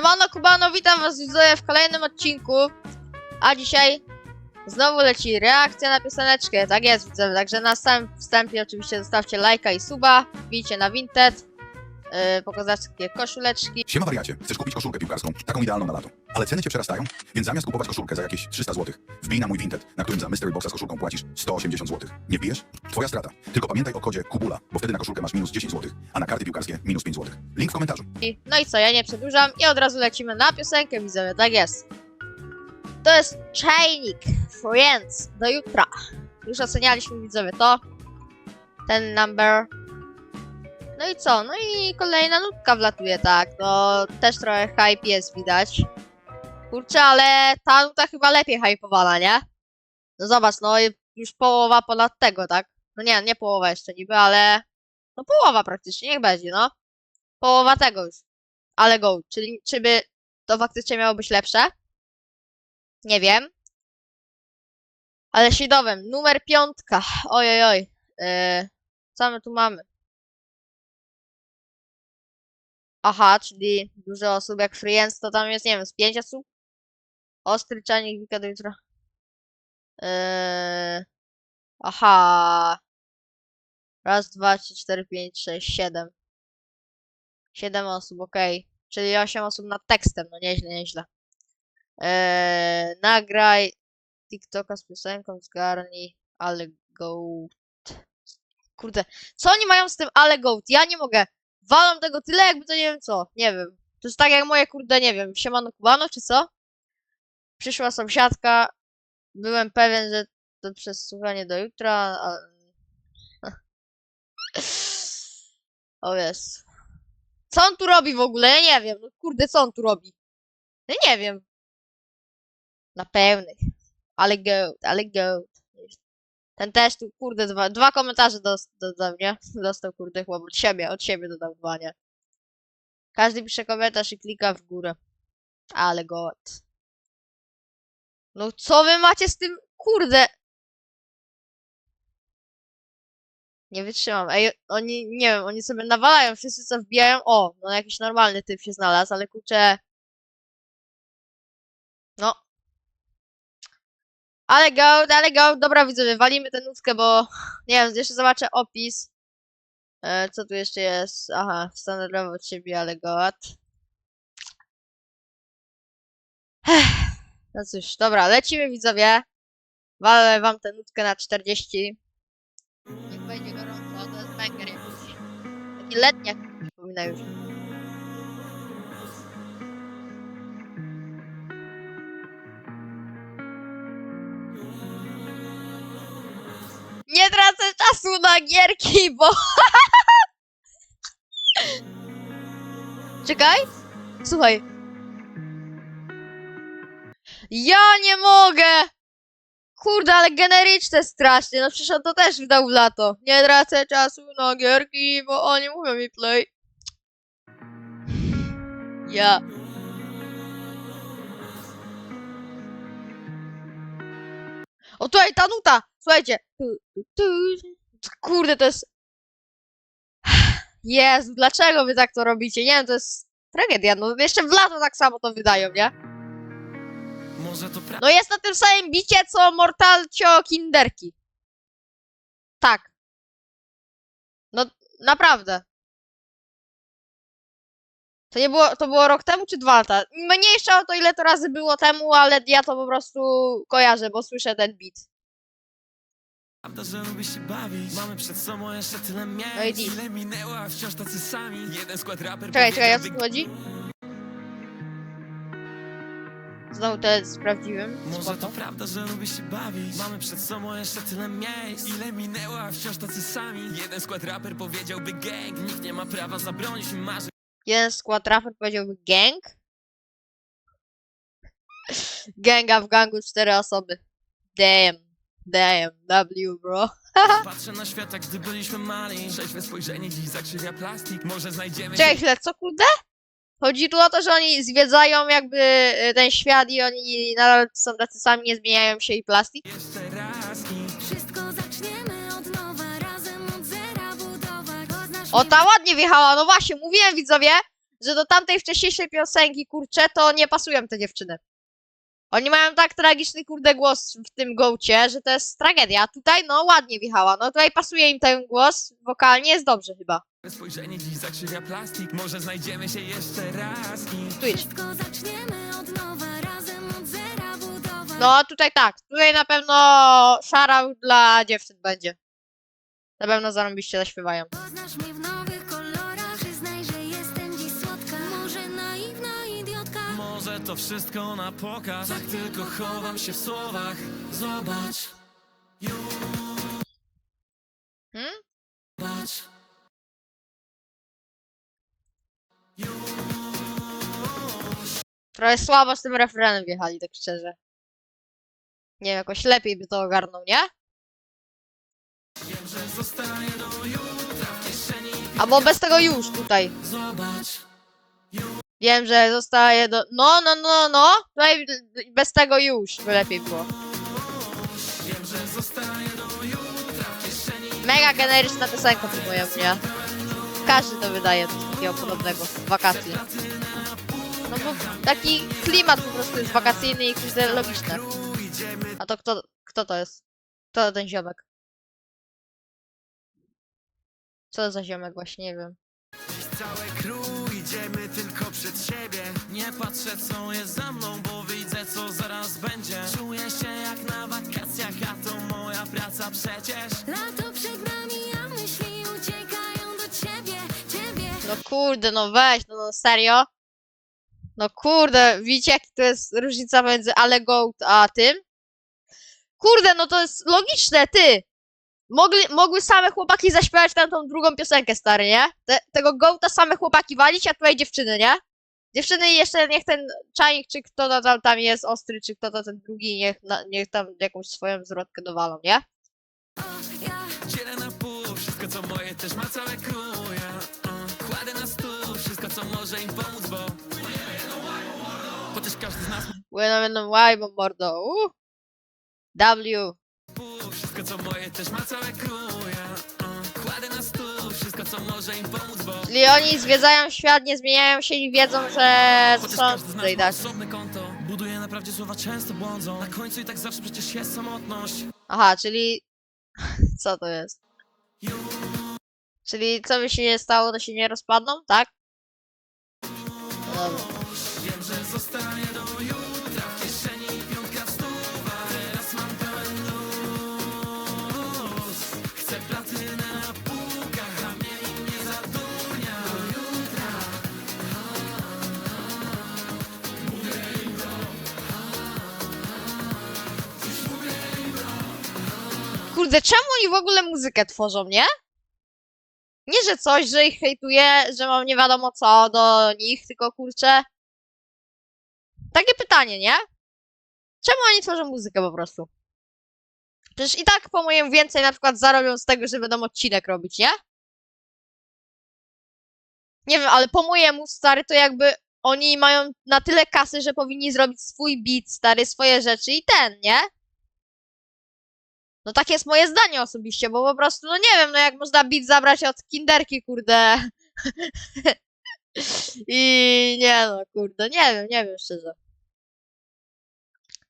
Siemano Kubano, witam was widzowie w kolejnym odcinku. A dzisiaj znowu leci reakcja na pioseneczkę. Tak jest także na samym wstępie oczywiście zostawcie lajka i suba. Wbijcie na Vinted. Yy, pokazać takie koszuleczki. Siema wariacie, chcesz kupić koszulkę piłkarską, taką idealną na lato. Ale ceny cię przerastają, więc zamiast kupować koszulkę za jakieś 300 zł, wbij na mój Vinted, na którym za Mystery Boxa z koszulką płacisz 180 zł. Nie wbijesz? Twoja strata. Tylko pamiętaj o kodzie KUBULA, bo wtedy na koszulkę masz minus 10 zł, a na karty piłkarskie minus 5 zł. Link w komentarzu. No i co, ja nie przedłużam i od razu lecimy na piosenkę widzowie, tak jest. To jest Czajnik, Friends, do jutra. Już ocenialiśmy widzowie to. Ten number. No i co, no i kolejna nutka wlatuje, tak, no też trochę hype jest widać. Kurczę, ale ta nuta chyba lepiej hypowana, nie? No zobacz, no już połowa ponad tego, tak? No nie, nie połowa jeszcze niby, ale... No połowa praktycznie, niech będzie, no połowa tego już. Ale go. Czyli czy by to faktycznie miało być lepsze? Nie wiem. Ale sidowem. Numer piątka. Oj, oj. Yy, co my tu mamy? Aha, czyli dużo osób jak Friends, to tam jest, nie wiem, z pięć osób? Ostry czanik wika do jutra. Yy, aha. Raz, dwa, trzy, cztery, pięć, sześć, siedem. 7 osób, okej. Czyli 8 osób nad tekstem, no nieźle, nieźle. Eee, nagraj TikToka z piosenką, zgarnij, ale goat. Kurde, co oni mają z tym ale goat? Ja nie mogę. Walam tego tyle, jakby to nie wiem co. Nie wiem. To jest tak jak moje, kurde, nie wiem, siemano kubano, czy co? Przyszła sąsiadka. Byłem pewien, że to przesłuchanie do jutra, a... O. Co on tu robi w ogóle? Ja nie wiem. No kurde, co on tu robi? Ja nie wiem. Na pełnych. Ale goat, ale goat. Ten też tu, kurde, dwa, dwa komentarze dos- dodał, nie? Dostał, kurde, chłop od siebie, od siebie dodał dwa, nie? Każdy pisze komentarz i klika w górę. Ale goat. No co wy macie z tym, kurde? Nie wytrzymam. Ej, oni, nie wiem, oni sobie nawalają, wszyscy co wbijają. O, no jakiś normalny typ się znalazł, ale kurczę. No. Ale go, ale go. Dobra, widzowie, walimy tę nutkę, bo nie wiem, jeszcze zobaczę opis. E, co tu jeszcze jest? Aha, standardowo od siebie, ale goat. Ech, No cóż, dobra, lecimy widzowie. Walę wam tę nutkę na 40. Niech będzie gorąco, to jest banger jakiś. Taki letniak mi przypomina już. Nie tracę czasu na gierki, bo... Czekaj. Słuchaj. Ja nie mogę! Kurde, ale generyczne strasznie, no przecież on to też wydał w lato. Nie tracę czasu na gierki, bo oni mówią mi play. Ja. O tutaj ta nuta! Słuchajcie. Kurde, to jest... Jezu, dlaczego wy tak to robicie? Nie wiem, to jest tragedia. No jeszcze w lato tak samo to wydają, nie? Może to prawda. No jest na tym samym bicie, co Mortalcio Kinderki. Tak. No, naprawdę. To nie było, to było rok temu czy dwa lata? Mniejsza o to, ile to razy było temu, ale ja to po prostu kojarzę, bo słyszę ten beat. Prawda, że lubię się bawić. Mamy przed sobą jeszcze tyle. No i dziś. Ile minęło, a wciąż tacy sami. Jeden skład raper Czekaj, czekaj, o co tu chodzi? To jest sprawdziłem. Może to prawda, że lubię się bawić. Mamy przed sobą jeszcze tyle miejsc. Ile minęło, a wciąż tacy sami. Jeden skład raper powiedziałby gang. Nikt nie ma prawa zabronić mi marzeń. Jeden skład raper powiedziałby gang. Ganga w gangu cztery osoby. Damn. Damn. W, bro. Patrzę na świat, jak gdy byliśmy mali. Trzeźwe spojrzenie dziś zakrzywia plastik. Może znajdziemy Czekaj chwilę, co kurde? Chodzi tu o to, że oni zwiedzają jakby y, ten świat i oni nadal są tacy sami, nie zmieniają się i plastik. jeszcze raz i Wszystko zaczniemy od nowa, razem od zera budować. Poznasz O, ta ładnie wjechała, no właśnie, mówiłem widzowie, że do tamtej wcześniejszej piosenki, kurczę, to nie pasują te dziewczyny. Oni mają tak tragiczny, kurde, głos w tym gołcie, że to jest tragedia. Tutaj, no, ładnie wjechała. No, tutaj pasuje im ten głos, wokalnie jest dobrze chyba. Spojrzenie dziś zakrzywia plastik Może znajdziemy się jeszcze raz i Twitch. Wszystko zaczniemy od nowa, razem od zera budować. No, tutaj tak. Tutaj na pewno szarał dla dziewczyn będzie. Na pewno zarąbiście zaśpiewają. Poznasz mnie w nowych kolorach, przyznaj, że jestem dziś słodka. Może naiwna idiotka. Może to wszystko na pokaz Tak tylko chowam się w słowach Zobacz Hmm? Zobacz Trochę słabo z tym refrenem wjechali, tak szczerze. Nie wiem, jakoś lepiej by to ogarnął, nie? Albo bez tego już tutaj. Wiem, że zostaje do... No, no, no, no. Tutaj bez tego już by lepiej było. Mega generyczna piosenka próbuję mnie. Każdy to wydaje takiego podobnego w wakacji. No bo taki klimat po prostu jest wakacyjny i kurde logiczne. A to kto, kto to jest? Kto to ten ziomek? Co to za ziomek właśnie, nie wiem. Całe crew idziemy tylko przed siebie Nie patrzę co jest za mną, bo widzę co zaraz będzie Czuję się jak na wakacjach, a to moja praca przecież Lato przed nami, No kurde, no weź, no, no serio? No kurde, widzicie jaki to jest różnica między Ale Goat a tym? Kurde, no to jest logiczne, ty! Mogli, mogły same chłopaki zaśpiewać tam tą drugą piosenkę, stary, nie? Te, tego Goata same chłopaki walić, a tutaj dziewczyny, nie? Dziewczyny jeszcze niech ten czajnik, czy kto to tam, tam jest ostry, czy kto to ten drugi, niech, na, niech tam jakąś swoją zwrotkę dowalą, nie? O, ja Dzielę na pół, wszystko co moje też ma całe crew może im pomóc, bo Chociaż każdy z nas ma Płyną jedną łajbą, mordo, uh. W. wszystko co moje też ma całe uh, Kładę na stół, wszystko co może im pomóc, bo Czyli oni zwiedzają świat, nie zmieniają się i wiedzą, że są tutaj osobne konto. Buduje na prawdzie słowa często błądzą. Na końcu i tak zawsze przecież jest samotność. Aha, czyli... Co to jest? Czyli co by się nie stało, to się nie rozpadną, tak? Dobra. Kurde, czemu oni w ogóle muzykę tworzą, nie? Nie, że coś, że ich hejtuje, że mam nie wiadomo co do nich, tylko kurczę... Takie pytanie, nie? Czemu oni tworzą muzykę po prostu? Przecież i tak po mojem więcej na przykład zarobią z tego, że będą odcinek robić, nie? Nie wiem, ale po mojemu, stary, to jakby oni mają na tyle kasy, że powinni zrobić swój beat, stary, swoje rzeczy i ten, nie? No takie jest moje zdanie osobiście, bo po prostu, no nie wiem, no jak można beat zabrać od kinderki, kurde. I nie no, kurde, nie wiem, nie wiem szczerze.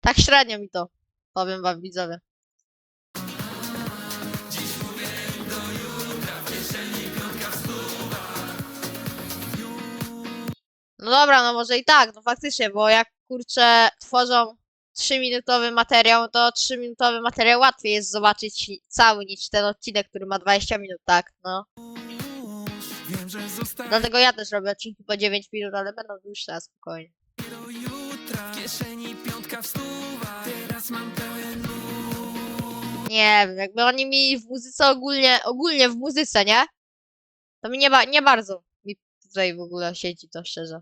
Tak średnio mi to, powiem wam widzowie. No dobra, no może i tak, no faktycznie, bo jak kurczę tworzą 3-minutowy materiał, to 3-minutowy materiał łatwiej jest zobaczyć cały niż ten odcinek, który ma 20 minut, tak, no. Wiem, że Dlatego ja też robię odcinki po 9 minut, ale będą dłuższe, spokojnie. do jutra W kieszeni piątka wstuwa Teraz mam pełen luz Nie wiem, jakby oni mi w muzyce ogólnie, ogólnie w muzyce, nie? To mi nie, ba nie bardzo mi tutaj w ogóle siedzi to szczerze.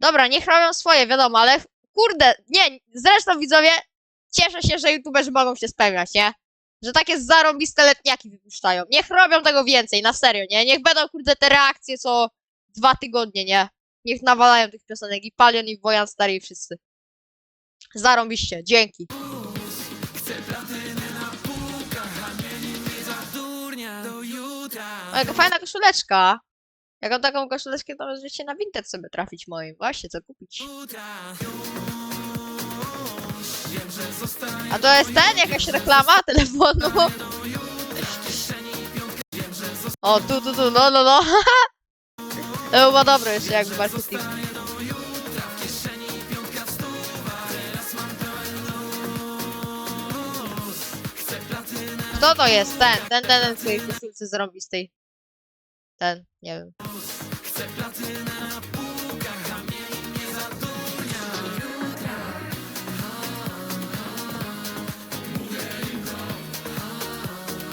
Dobra, niech robią swoje, wiadomo, ale kurde, nie, zresztą widzowie, cieszę się, że youtuberzy mogą się spełniać, nie? Że takie zarąbiste letniaki wypuszczają. Niech robią tego więcej, na serio, nie? Niech będą, kurde, te reakcje co dwa tygodnie, nie? Niech nawalają tych piosenek i Palion i Wojan Stary i wszyscy. Zarąbiście, dzięki. Jaka fajna koszuleczka. Jak on taką koszuleczkę, to możecie na Vinted sobie trafić moim. Właśnie, co kupić. A to jest ten, jakaś reklama telefonu. O, tu, tu, tu, no, no, no. To chyba dobre jeszcze jakby marketing. Kto to jest? Ten, ten, ten, ten w swojej koszulce zarąbistej. Ten, nie wiem.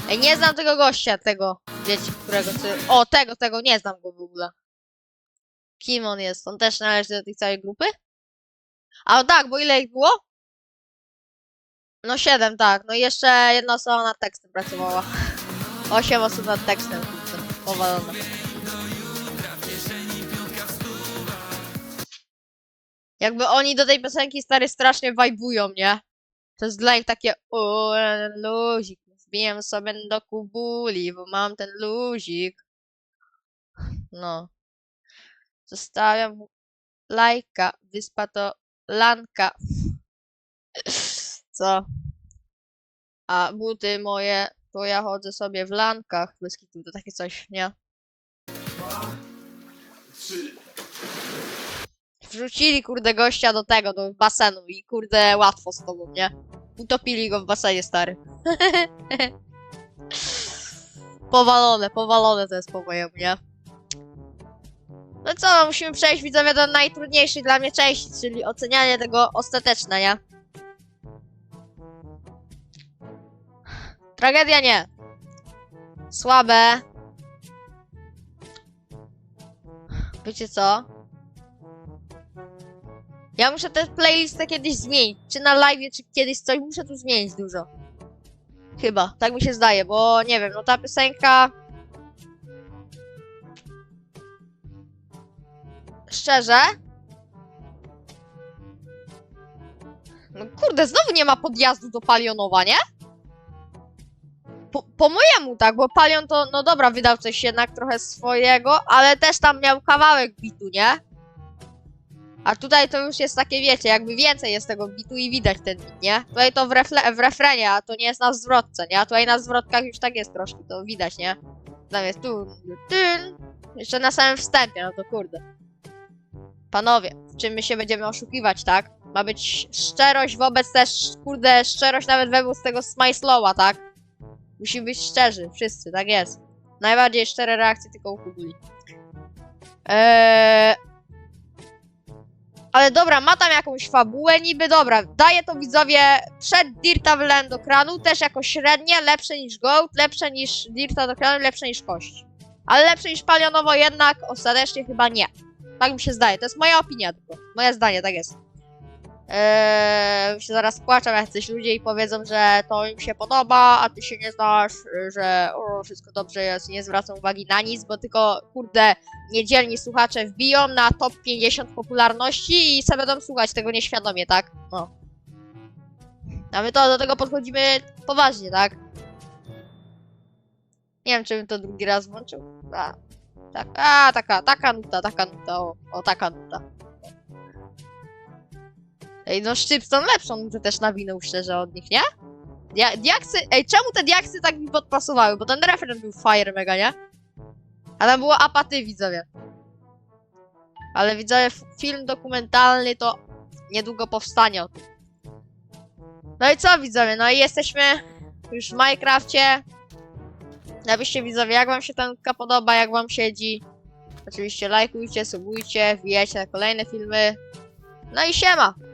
Ej, nie znam tego gościa, tego, wiecie, którego ty... O, tego, tego, nie znam go w ogóle. Kim on jest? On też należy do tej całej grupy? A tak, bo ile ich było? No siedem, tak. No i jeszcze jedna osoba nad tekstem pracowała. Osiem osób nad tekstem. Powalone. Jakby oni do tej piosenki stary strasznie wajbują, nie? To jest dla nich takie o, luzik. Wbijam sobie do kubuli, bo mam ten luzik. No. Zostawiam lajka. Wyspa to lanka. Co? A buty moje, to ja chodzę sobie w lankach. Bez kitu, to takie coś, nie? Wrzucili kurde gościa do tego, do basenu i kurde łatwo z tobą, nie? Utopili go w basenie, stary. powalone, powalone to jest po mojemu, nie? No co, musimy przejść widzowie do najtrudniejszej dla mnie części, czyli ocenianie tego ostateczne, nie? Tragedia nie. Słabe. Wiecie co? Ja muszę tę playlistę kiedyś zmienić. Czy na live, czy kiedyś coś. Muszę tu zmienić dużo. Chyba, tak mi się zdaje, bo nie wiem, no ta piosenka. Szczerze. No kurde, znowu nie ma podjazdu do Palionowa, nie? Po, po mojemu tak, bo Palion to, no dobra, wydał coś jednak trochę swojego, ale też tam miał kawałek bitu, nie? A tutaj to już jest takie, wiecie, jakby więcej jest tego bitu i widać ten bit, nie? Tutaj to w, refle- w refrenie, a to nie jest na zwrotce, nie? A tutaj na zwrotkach już tak jest troszkę, to widać, nie? Tam jest tu, tyn. Jeszcze na samym wstępie, no to kurde. Panowie, czym my się będziemy oszukiwać, tak? Ma być szczerość wobec też, kurde, szczerość nawet wobec tego Smajslowa, tak? Musimy być szczerzy, wszyscy, tak jest. Najbardziej szczere reakcje tylko u Kubuli. Eee... Ale dobra, ma tam jakąś fabułę niby, dobra. Daję to widzowie przed Dirta wylałem do kranu, też jako średnie, lepsze niż Goat, lepsze niż Dirta do kranu, lepsze niż Kość. Ale lepsze niż Palionowo jednak ostatecznie chyba nie. Tak mi się zdaje, to jest moja opinia tylko. Moje zdanie, tak jest. Eee, się zaraz płaczą jacyś ludzie i powiedzą, że to im się podoba, a ty się nie znasz, że o, wszystko dobrze jest, nie zwracam uwagi na nic, bo tylko, kurde, niedzielni słuchacze wbiją na top 50 popularności i sobie będą słuchać tego nieświadomie, tak? No. A my to do tego podchodzimy poważnie, tak? Nie wiem, czy bym to drugi raz włączył. A, tak, a, taka, taka nuta, taka nuta, o, o taka nuta. Ej, no Szczypson lepszą nutę też nawinął szczerze od nich, nie? Dia diaksy, ej, czemu te diaksy tak mi podpasowały? Bo ten refren był fire mega, nie? A tam było apaty, widzowie. Ale widzowie, film dokumentalny to niedługo powstanie. No i co widzowie, no i jesteśmy już w Minecrafcie. Napiszcie widzowie, jak wam się ta podoba, jak wam siedzi. Oczywiście lajkujcie, subujcie, wbijajcie na kolejne filmy. No i siema!